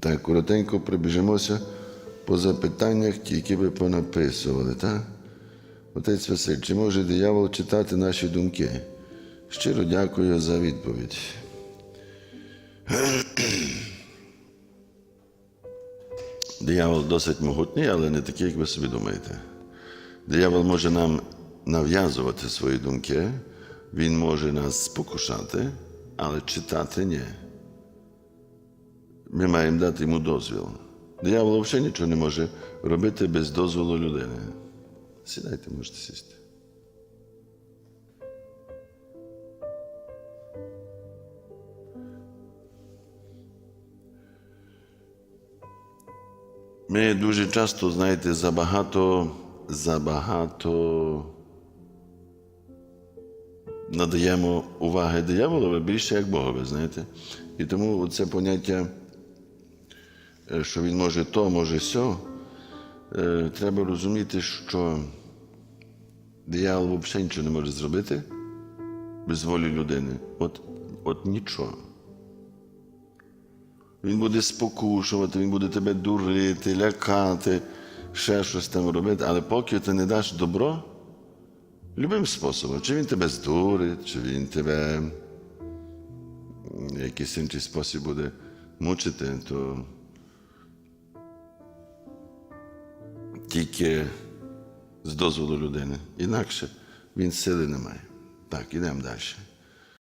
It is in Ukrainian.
Так, коротенько прибіжимося по запитаннях, які ви понаписували, так? Отець Василь, чи може диявол читати наші думки? Щиро дякую за відповідь. Диявол досить могутній, але не такий, як ви собі думаєте. Диявол може нам нав'язувати свої думки, він може нас спокушати, але читати ні. Ми маємо дати йому дозвіл. Диявол взагалі нічого не може робити без дозволу людини. Сідайте, можете сісти. Ми дуже часто, знаєте, забагато, забагато надаємо уваги дияволові більше як Богові, знаєте. І тому це поняття, що він може то, може сьо, е, треба розуміти, що диявол взагалі нічого не може зробити без волі людини. От, от нічого. Він буде спокушувати, він буде тебе дурити, лякати, ще щось там робити. Але поки ти не даш добро, любим способом, чи він тебе здурить, чи він тебе якийсь інший спосіб буде мучити, то тільки з дозволу людини. Інакше він сили не має. Так, ідемо далі.